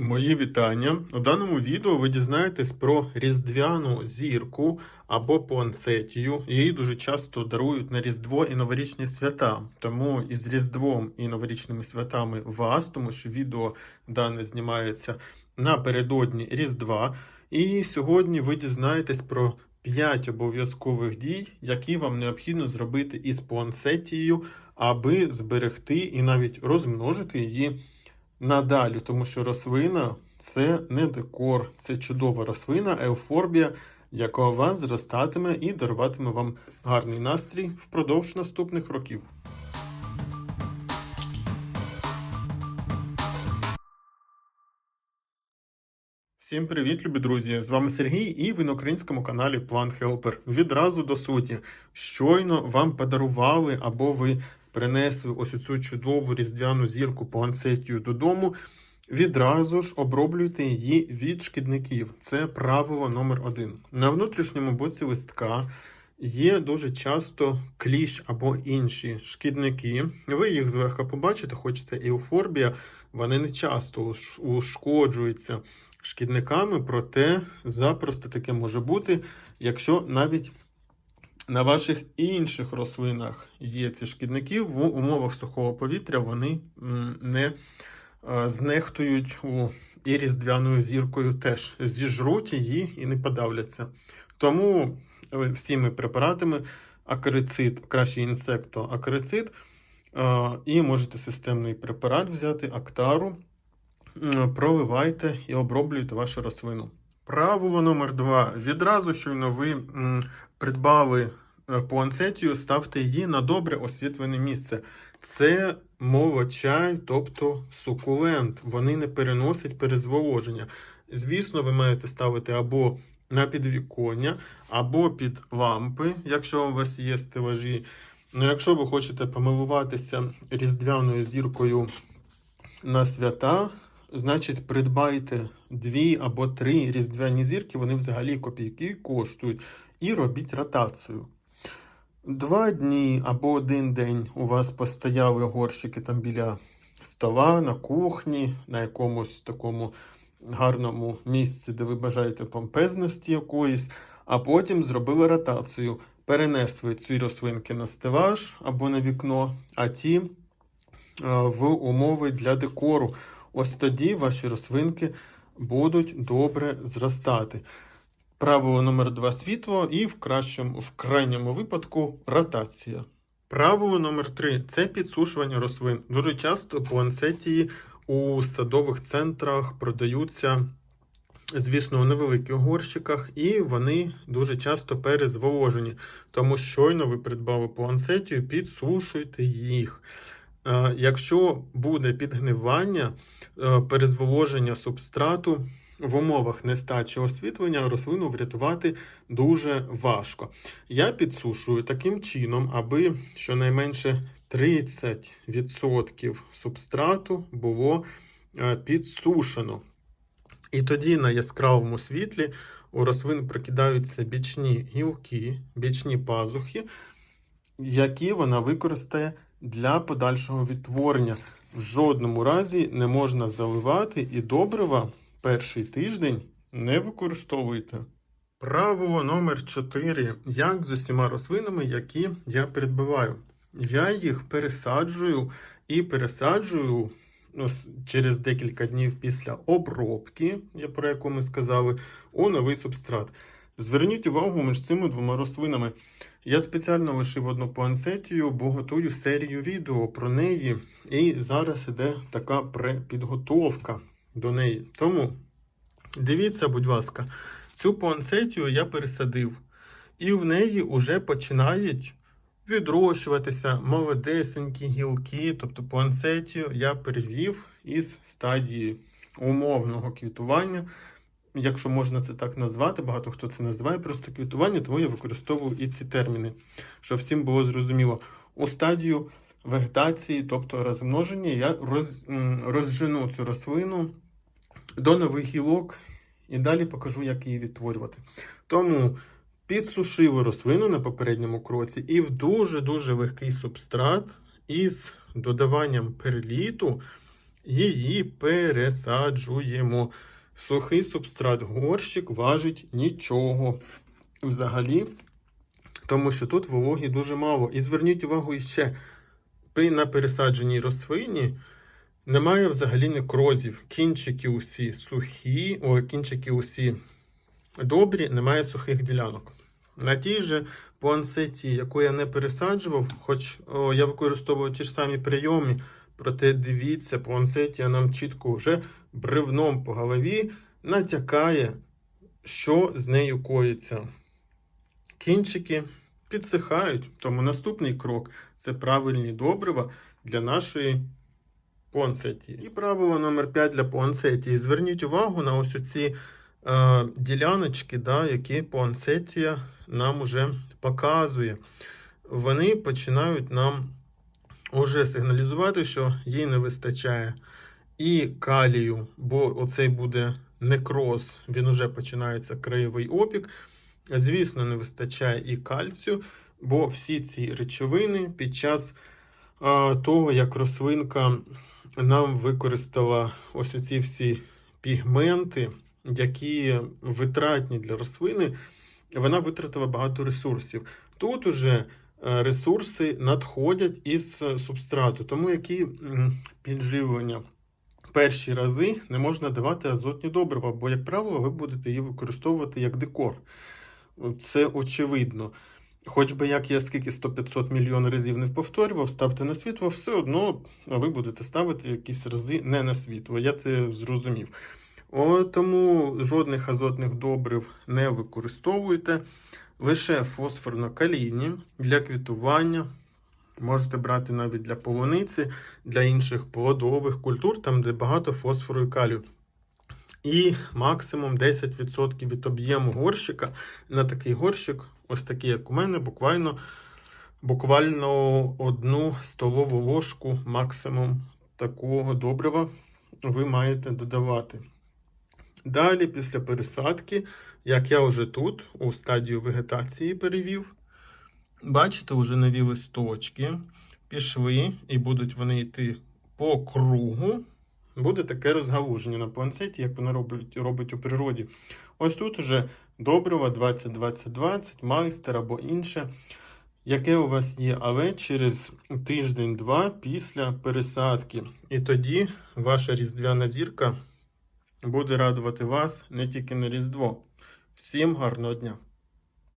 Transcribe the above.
Мої вітання. У даному відео ви дізнаєтесь про різдвяну зірку або пуансетію. Її дуже часто дарують на Різдво і новорічні свята. Тому із Різдвом і новорічними святами вас, тому що відео дане знімається напередодні Різдва. І сьогодні ви дізнаєтесь про 5 обов'язкових дій, які вам необхідно зробити із пуансетією, аби зберегти і навіть розмножити її надалі, тому що рослина це не декор, це чудова рослина, еуфорбія, яка у вас зростатиме і даруватиме вам гарний настрій впродовж наступних років. Всім привіт, любі друзі! З вами Сергій і ви на українському каналі Plant Helper. Відразу до суті. Щойно вам подарували або ви принесли ось цю чудову різдвяну зірку пуансетію додому. Відразу ж оброблюйте її від шкідників. Це правило номер один. На внутрішньому боці листка є дуже часто кліщ або інші шкідники. Ви їх зверху побачите, хоч це еуфорбія, вони не часто ушкоджуються шкідниками, проте запросто таке може бути, якщо навіть на ваших інших рослинах є ці шкідники, в умовах сухого повітря вони не е, знехтують і різдвяною зіркою теж зіжруть її і не подавляться. Тому е, всіми препаратами акарицид, краще інсекто акарицид, е, і можете системний препарат взяти, актару, проливайте і оброблюйте вашу рослину. Правило номер два. Відразу, щойно ви придбали е, пуансетію, ставте її на добре освітлене місце. Це молочай, тобто сукулент. Вони не переносять перезволоження. Звісно, ви маєте ставити або на підвіконня, або під лампи, якщо у вас є стелажі. Ну, якщо ви хочете помилуватися різдвяною зіркою на свята, значить придбайте дві або три різдвяні зірки, вони взагалі копійки коштують, і робіть ротацію. Два дні або один день у вас постояли горщики там біля стола, на кухні, на якомусь такому гарному місці, де ви бажаєте помпезності якоїсь, а потім зробили ротацію. Перенесли ці рослинки на стелаж або на вікно, а ті е, в умови для декору. Ось тоді ваші рослинки будуть добре зростати. Правило номер два світло і в кращому, в крайньому випадку ротація. Правило номер три це підсушування рослин. Дуже часто пуансетії у садових центрах продаються, звісно, у невеликих горщиках, і вони дуже часто перезволожені. Тому щойно ви придбали пуансетію, підсушуйте їх. Е, Якщо буде підгнивання, е, перезволоження субстрату, в умовах нестачі освітлення рослину врятувати дуже важко. Я підсушую таким чином, аби щонайменше 30% субстрату було е, підсушено. І тоді на яскравому світлі у рослин прокидаються бічні гілки, бічні пазухи, які вона використає для подальшого відтворення. В жодному разі не можна заливати і добрива перший тиждень не використовуйте. Правило номер 4. Як з усіма рослинами, які я придбаваю. Я їх пересаджую і пересаджую ну, через декілька днів після обробки, про яку ми сказали, у новий субстрат. Зверніть увагу між цими двома рослинами. Я спеціально лишив одну пуансетію, бо готую серію відео про неї, і зараз іде така препідготовка до неї. Тому дивіться, будь ласка, цю пуансетію я пересадив, і в неї вже починають відрощуватися молодесенькі гілки, тобто пуансетію я перевів із стадії умовного квітування. Якщо можна це так назвати, багато хто це називає просто квітування, тому я використовую і ці терміни, щоб всім було зрозуміло. У стадію вегетації, тобто розмноження, я роз, розжену цю рослину до нових гілок і далі покажу, як її відтворювати. Тому підсушили рослину на попередньому кроці і в дуже-дуже легкий субстрат із додаванням перліту її пересаджуємо. Сухий субстрат горщик важить нічого взагалі, тому що тут вологі дуже мало. І зверніть увагу при на пересадженій рослині немає взагалі некрозів. Кінчики усі сухі, о, кінчики усі добрі, немає сухих ділянок. На тій же пуансеті, яку я не пересаджував, хоч о, я використовував ті ж самі прийоми, проте дивіться, пуансетія нам чітко вже бревном по голові натякає, що з нею коїться. Кінчики підсихають, тому наступний крок це правильні добрива для нашої пуансетії. І правило номер 5 для пуансетії. Зверніть увагу на ось ці е, діляночки, да, які пуансетія нам уже показує. Вони починають нам уже сигналізувати, що їй не вистачає і калію, бо оцей буде некроз, він уже починається краєвий опік. Звісно, не вистачає і кальцію, бо всі ці речовини під час того, як рослинка нам використала ось оці всі пігменти, які витратні для рослини, вона витратила багато ресурсів. Тут уже е, ресурси надходять із субстрату, тому які підживлення перші рази не можна давати азотні добрива, бо, як правило, ви будете її використовувати як декор. Це очевидно. Хоч би як я скільки 100-500 мільйон разів не повторював, ставте на світло, все одно ви будете ставити якісь рази не на світло. Я це зрозумів. О, тому жодних азотних добрив не використовуйте. Лише фосфорно-калійні для квітування. Можете брати навіть для полуниці, для інших плодових культур, там, де багато фосфору і калію. І максимум 10% від об'єму горщика на такий горщик, ось такий, як у мене, буквально, буквально одну столову ложку максимум такого добрива ви маєте додавати. Далі, після пересадки, як я вже тут, у стадію вегетації перевів, бачите, вже нові листочки пішли, і будуть вони йти по кругу. Буде таке розгалуження на планцеті, як воно робить, робить у природі. Ось тут уже добрива 20-20-20, майстер або інше, яке у вас є, але через тиждень-два після пересадки. І тоді ваша різдвяна зірка буде радувати вас не тільки на Різдво. Всім гарного дня!